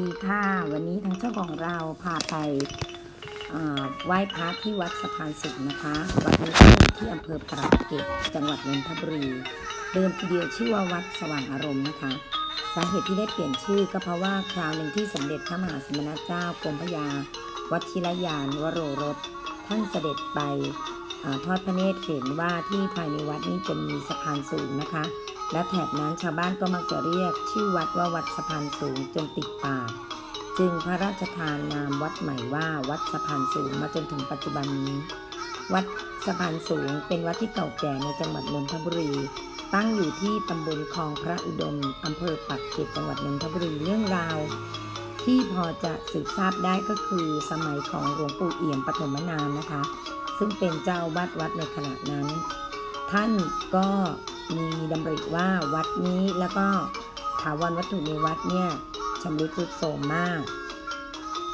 ดีค่ะ วันนี้ทางเจ้าของเราพาไปไหว้พระที่วัดสะพานสุขนะคะ วัดนี้ตั้งอยู่ที่อำเภอปรากเกร็ดจังหวัดนนทบุรี เดิมทีเดียวชื่อว่าวัดสว่างอารมณ์นะคะ สาเหตุที่ได้เปลี่ยนชื่อก็เพราะว่าคราวหนึ่งที่สมเด็จพระมหาสมณเจ้ากรมพระยา วัชิรยานวโรรส ท่านเสด็จไปอทอดพระเนตรเห็นว่าที่ภายในวัดนี้จะมีสะพานสูงนะคะ และแถบนั้นชาวบ้านก็มักจะเรียกชื่อวัดว่าวัดสะพานสูงจนติดปาก จึงพระราชทานนามวัดใหม่ว่าวัดสะพานสูงมาจนถึงปัจจุบันนี้ วัดสะพานสูงเป็นวัดที่เก่าแก่ในจังหวัดนนทบุรี ตั้งอยู่ที่ตำบลคลองพระอุดมอำเภอปักเกร็ดจังหวัดนนทบุรีเรื่องราว ที่พอจะสืบทราบได้ก็คือสมัยของหลวงปู่เอี่ยมปฐมนามนะคะ ซึ่งเป็นเจ้าอาวาดวัดในขณะนั้น ท่านก็ มีดำริว่าวัดนี้แล้วก็ถาวรวัตถุในวัดเนี่ยชำรุดทรุดโทรมมาก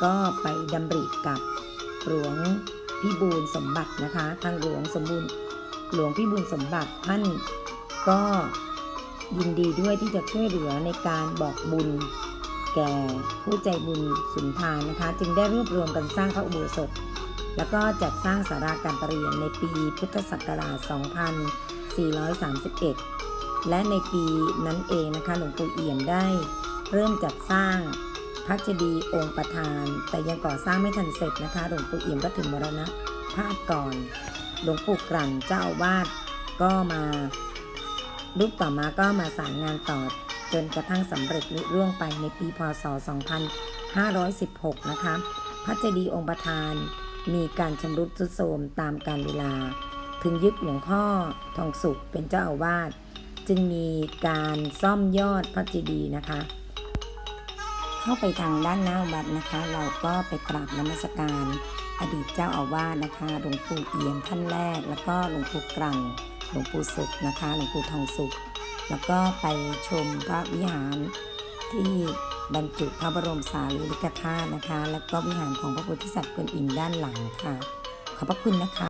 ก็ไปดำริกับหลวงพี่บูลสมบัตินะคะ ทางหลวงสมบูรณ์หลวงพี่บูลสมบัติท่านก็ยินดีด้วยที่จะช่วยเหลือในการบอกบุญ แก่ผู้ใจบุญสุนทานนะคะ จึงได้รวบรวมกันสร้างพระอุโบสถ แล้วก็จัดสร้างสาราการประเรียนในปีพุทธศักราช 2431 และในปีนั้นเองนะคะหลวงปู่เอี่ยมได้เริ่มจัดสร้างพระเจดีย์องค์ประธาน แต่ยังก่อสร้างไม่ทันเสร็จนะคะหลวงปู่เอี่ยมก็ถึงมรณภาพก่อนหลวงปู่กลั่นเจ้าอาวาสก็มารูปต่อมาก็มาสารงานต่อจนกระทั่งสำเร็จลุล่วงไปในปีพศ 2516 นะคะ พระเจดีย์องค์ประธานมีการชำรุดทรุดโทรมตามกาลเวลา ถึงยึดหลวงพ่อทองสุขเป็นเจ้าอาวาสจึงมีการซ่อมยอดพระเจดีย์นะคะ เข้าไปทางด้านหน้าวัดนะคะ เราก็ไปกราบนมัสการอดีตเจ้าอาวาสนะคะหลวงปู่เอี่ยมท่านแรก แล้วก็หลวงปู่กลั่นหลวงปู่สุขนะคะหลวงปู่ทองสุข แล้วก็ไปชมพระวิหารที่บรรจุพระบรมสารีริกธาตุนะคะ แล้วก็วิหารของพระโพธิสัตว์กวนอิมด้านหลังค่ะ ขอบพระคุณนะคะ